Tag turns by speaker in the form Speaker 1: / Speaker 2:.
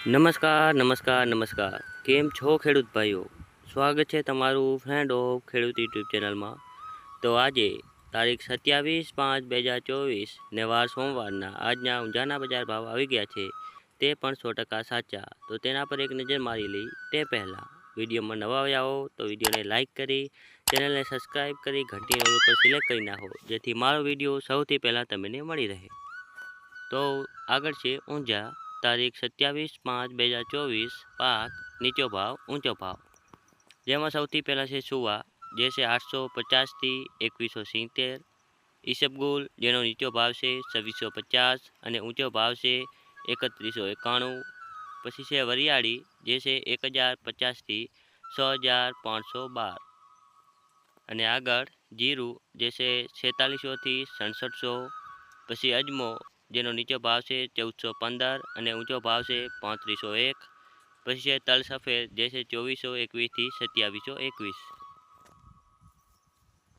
Speaker 1: નમસ્કાર નમસ્કાર નમસ્કાર. કેમ છો ખેડૂત ભાઈઓ? સ્વાગત છે તમારું ફ્રેન્ડ ઓફ ખેડૂત યુટ્યુબ ચેનલમાં તો આજે તારીખ સત્યાવીસ પાંચ બે હજાર ચોવીસ ને વાર સોમવારના આજના ઊંઝાના બજાર ભાવ આવી ગયા છે. તે પણ સો ટકા સાચા. તો તેના પર એક નજર મારી લઈ તે પહેલાં વિડીયોમાં નવા આવ્યા હો તો વિડીયોને લાઇક કરી ચેનલને સબસ્ક્રાઈબ કરી, ઘંટીનો ઉપર સિલેક્ટ કરી નાખો, જેથી મારો વીડિયો સૌથી પહેલાં તમને મળી રહે. તો આગળ છે ઊંઝા તારીખ સત્યાવીસ પાંચ બે હજાર ચોવીસ, પાક, નીચો ભાવ, ઊંચો ભાવ. જેમાં સૌથી પહેલાં છે સુવા, જે છે આઠસો પચાસથી એકવીસો સિત્તેર. ઈસબગુલ જેનો નીચો ભાવ છે છવ્વીસો પચાસ અને ઊંચો ભાવ છે એકત્રીસો એકાણું. પછી છે વરિયાળી, જે છે એક હજાર પચાસથી છ હજાર પાંચસો બાર. અને આગળ જીરું, જે છે છેતાલીસોથી સડસઠસો. પછી અજમો જેનો નીચો ભાવ છે ચૌદસો પંદર અને ઊંચો ભાવ છે પાંત્રીસો એક. પછી છે તલ સફેદ જે છે ચોવીસો એકવીસથી સત્યાવીસો એકવીસ.